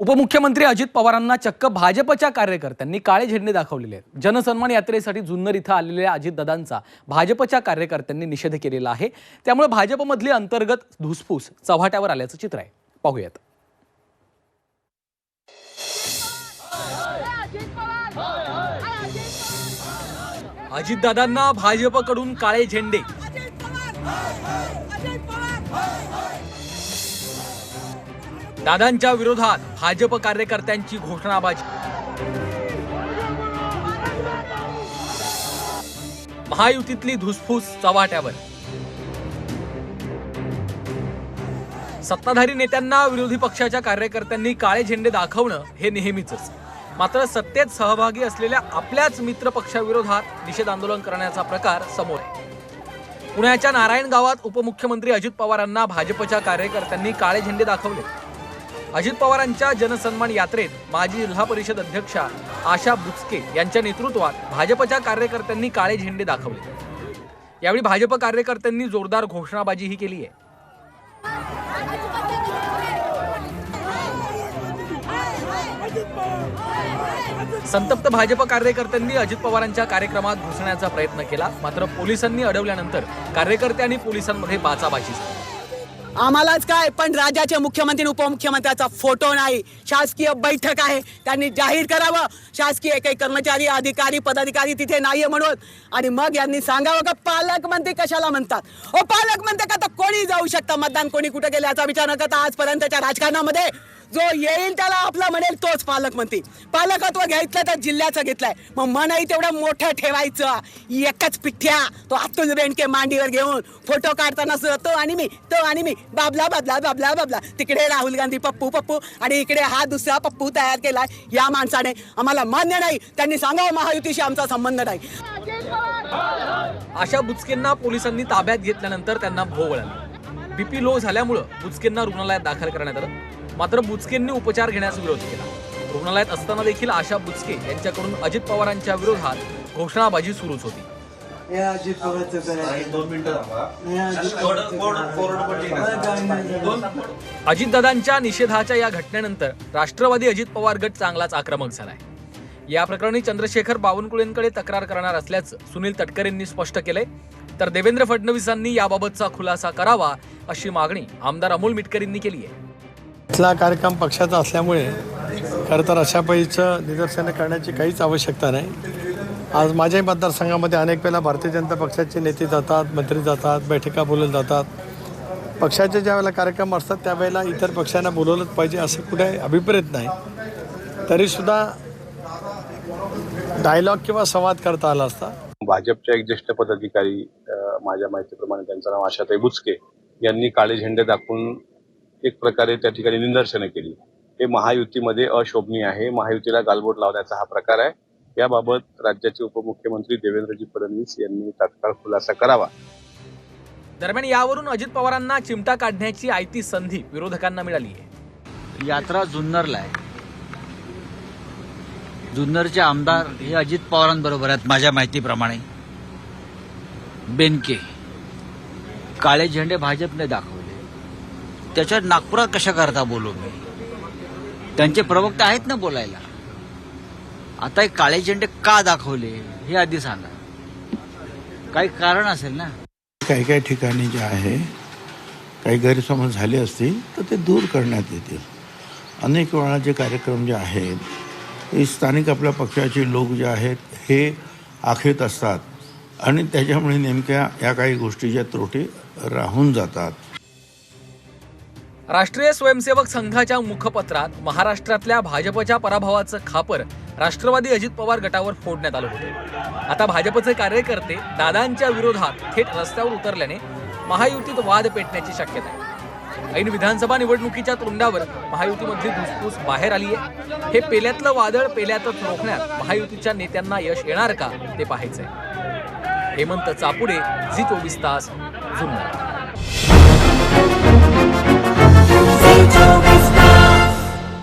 उपमुख्यमंत्री अजित पवारांना चक्क भाजपच्या कार्यकर्त्यांनी काळे झेंडे दाखवलेले आहेत. जनसन्मान यात्रेसाठी जुन्नर इथं आलेल्या अजितदादांचा भाजपच्या कार्यकर्त्यांनी निषेध केलेला आहे. त्यामुळे भाजपमधली अंतर्गत धुसफूस चव्हाट्यावर आल्याचं चित्र आहे. पाहूयात. अजितदादांना भाजपकडून काळे झेंडे. दादांच्या विरोधात भाजप कार्यकर्त्यांची घोषणाबाजी. महायुतीतली धुसफूस चव्हाट्यावर. सत्ताधारी नेत्यांना विरोधी पक्षाच्या कार्यकर्त्यांनी काळे झेंडे दाखवणं हे नेहमीच मात्र सत्तेत सहभागी असलेल्या आपल्याच मित्र पक्षाविरोधात निषेध आंदोलन करण्याचा प्रकार समोर आहे. पुण्याच्या नारायण गावात उपमुख्यमंत्री अजित पवारांना भाजपच्या कार्यकर्त्यांनी काळे झेंडे दाखवले. अजित पवारांच्या जनसन्मान यात्रेत माजी जिल्हा परिषद अध्यक्षा आशा बुचके यांच्या नेतृत्वात भाजपच्या कार्यकर्त्यांनी काळे झेंडे दाखवले. यावेळी भाजप कार्यकर्त्यांनी जोरदार घोषणाबाजीही केली आहे. संतप्त भाजप कार्यकर्त्यांनी अजित पवारांच्या कार्यक्रमात घुसण्याचा प्रयत्न केला मात्र पोलिसांनी अडवल्यानंतर कार्यकर्ते आणि पोलिसांमध्ये बाचाबाची झाली. आम्हालाच काय पण राज्याचे मुख्यमंत्री आणि उपमुख्यमंत्र्याचा फोटो नाही. शासकीय बैठक आहे. त्यांनी जाहीर करावं. शासकीय काही कर्मचारी अधिकारी पदाधिकारी तिथे नाहीये म्हणून. आणि मग यांनी सांगावं का पालकमंत्री कशाला म्हणतात? ओ पालकमंत्री का तर कोणी जाऊ शकतं? मतदान कोणी कुठे गेले याचा विचार न करता आजपर्यंतच्या राजकारणामध्ये जो येईल त्याला आपला म्हणेल तोच पालकमंत्री पालकत्व घ्यायचं तर जिल्ह्याचं घेतलंय. मग मनही तेवढं मोठं ठेवायचं. एकच पिठ्या तो अतुल बेंडके मांडीवर घेऊन फोटो काढताना सुद्धा तो आणि मी तो आणि मी. बाबला बाबला बाबला बाबला. तिकडे राहुल गांधी पप्पू पप्पू. आणि इकडे हा दुसरा पप्पू तयार केला या माणसाने. आम्हाला मान्य नाही. त्यांनी सांगावं महायुतीशी आमचा संबंध नाही. अशा बुचकेंना पोलिसांनी ताब्यात घेतल्यानंतर त्यांना भोवळ बीपी लो झाल्यामुळं बुचकेंना रुग्णालयात दाखल करण्यात आलं. मात्र बुचकेंनी उपचार घेण्यास विरोध केला. रुग्णालयात असताना देखील आशा बुचके यांच्याकडून अजित पवारांच्या विरोधात घोषणाबाजी सुरूच होती. या अजित पवारचं अजितदादांच्या निषेधाच्या या घटनेनंतर राष्ट्रवादी अजित पवार गट चांगलाच आक्रमक झालाय. या प्रकरणी चंद्रशेखर बावनकुळेंकडे तक्रार करणार असल्याचं सुनील तटकरेंनी स्पष्ट केलंय. तर देवेंद्र फडणवीसांनी याबाबतचा खुलासा करावा अशी मागणी आमदार अमोल मिटकरींनी केली आहे. इथला कार्यक्रम पक्षाचा असल्यामुळे खरं तर अशा पैचं निदर्शनं करण्याची काहीच आवश्यकता नाही. आज माझ्याही मतदारसंघामध्ये अनेक वेळेला भारतीय जनता पक्षाचे नेते जातात मंत्री जातात बैठका बोलवल्या जातात. पक्षाचे ज्या वेळेला कार्यक्रम असतात त्यावेळेला इतर पक्षांना बोलवलंच पाहिजे असं कुठे अभिप्रेत नाही. तरीसुद्धा डायलॉग किंवा संवाद करता आला असता? भाजपच्या एक ज्येष्ठ पदाधिकारी माझ्या माहितीप्रमाणे त्यांचं नाव आशाताई बुचके यांनी काळे झेंडे दाखवून एक प्रकारे त्या ठिकाणी निदर्शनं केली. हे महायुतीमध्ये अशोभनीय आहे. महायुतीला गालबोट लावण्याचा हा प्रकार आहे. याबाबत राज्याचे उपमुख्यमंत्री देवेंद्रजी फडणवीस यांनी तात्काळ खुलासा करावा. दरम्यान यावरून अजित पवारांना चिमटा काढण्याची आयती संधी विरोधकांना मिळाली आहे यात्रा जुन्नरला आहे. जुन्नरचे आमदार हे अजित पवारांबरोबर आहेत माझ्या माहितीप्रमाणे. बेनके. काळे झेंडे भाजपने दाखवले. त्याच्यात नागपुरात कशा करता बोलू मी? त्यांचे प्रवक्ते आहेत ना बोलायला. आता हे काळे झेंडे का दाखवले हे आधी सांगा. काही कारण असेल ना? काही काही ठिकाणी जे आहे काही गैरसमज झाले असतील तर ते दूर करण्यात येतील. अनेक वेळा जे कार्यक्रम जे आहेत स्थानिक आपल्या पक्षाचे लोक जे आहेत हे आखेत असतात. आणि त्याच्यामुळे नेमक्या या काही गोष्टी ज्या त्रुटी राहून जातात. राष्ट्रीय स्वयंसेवक संघाच्या मुखपत्रात महाराष्ट्रातल्या भाजपच्या पराभवाचं खापर राष्ट्रवादी अजित पवार गटावर फोडण्यात आलं होतं. आता भाजपचे कार्यकर्ते दादांच्या विरोधात थेट रस्त्यावर उतरल्याने महायुतीत वाद पेटण्याची शक्यता आहे. ऐन विधानसभा निवडणुकीच्या तोंडावर महायुतीमधली धुसफूस बाहेर आली आहे हे पेल्यातलं वादळ पेल्यातच रोखण्यात महायुतीच्या नेत्यांना यश येणार का ते पाहायचंय. हेमंत चापुडे झी चोवीस तास जुन्नर.